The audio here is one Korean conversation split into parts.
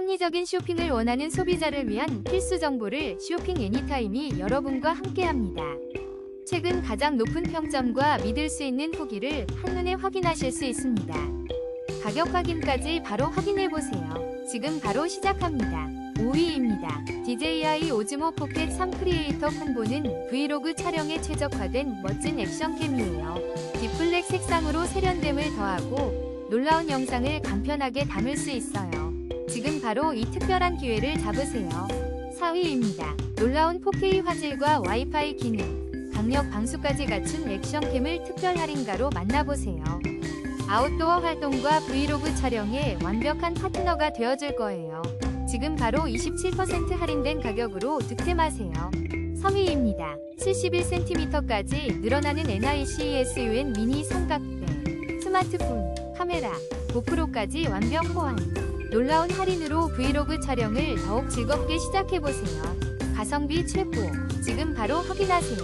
합리적인 쇼핑을 원하는 소비자를 위한 필수 정보를 쇼핑 애니타임이 여러분과 함께합니다. 최근 가장 높은 평점과 믿을 수 있는 후기를 한눈에 확인하실 수 있습니다. 가격 확인까지 바로 확인해 보세요. 지금 바로 시작합니다. 5위입니다. DJI 오즈모 포켓 3 크리에이터 콤보는 브이로그 촬영에 최적화된 멋진 액션캠이에요. 딥블랙 색상으로 세련됨을 더하고 놀라운 영상을 간편하게 담을 수 있어요. 바로 이 특별한 기회를 잡으세요. 4위입니다. 놀라운 4K 화질과 와이파이 기능, 강력 방수까지 갖춘 액션캠을 특별 할인가로 만나보세요. 아웃도어 활동과 브이로그 촬영에 완벽한 파트너가 되어줄 거예요. 지금 바로 27% 할인된 가격으로 득템하세요. 3위입니다. 71cm까지 늘어나는 NICESUN 미니 삼각대, 스마트폰, 카메라, 고프로까지 완벽 호환. 놀라운 할인으로 브이로그 촬영을 더욱 즐겁게 시작해보세요. 가성비 최고. 지금 바로 확인하세요.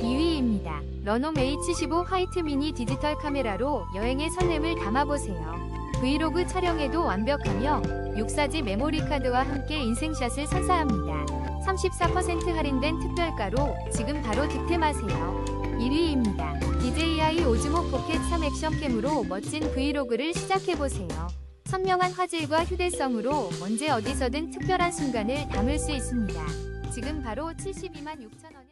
2위입니다. 러놈 H15 화이트 미니 디지털 카메라로 여행의 설렘을 담아보세요. 브이로그 촬영에도 완벽하며 6사지 메모리 카드와 함께 인생샷을 선사합니다. 34% 할인된 특별가로 지금 바로 득템하세요. 1위입니다. DJI 오즈모 포켓 3 액션캠으로 멋진 브이로그를 시작해보세요. 선명한 화질과 휴대성으로 언제 어디서든 특별한 순간을 담을 수 있습니다. 지금 바로 72만 6천 원.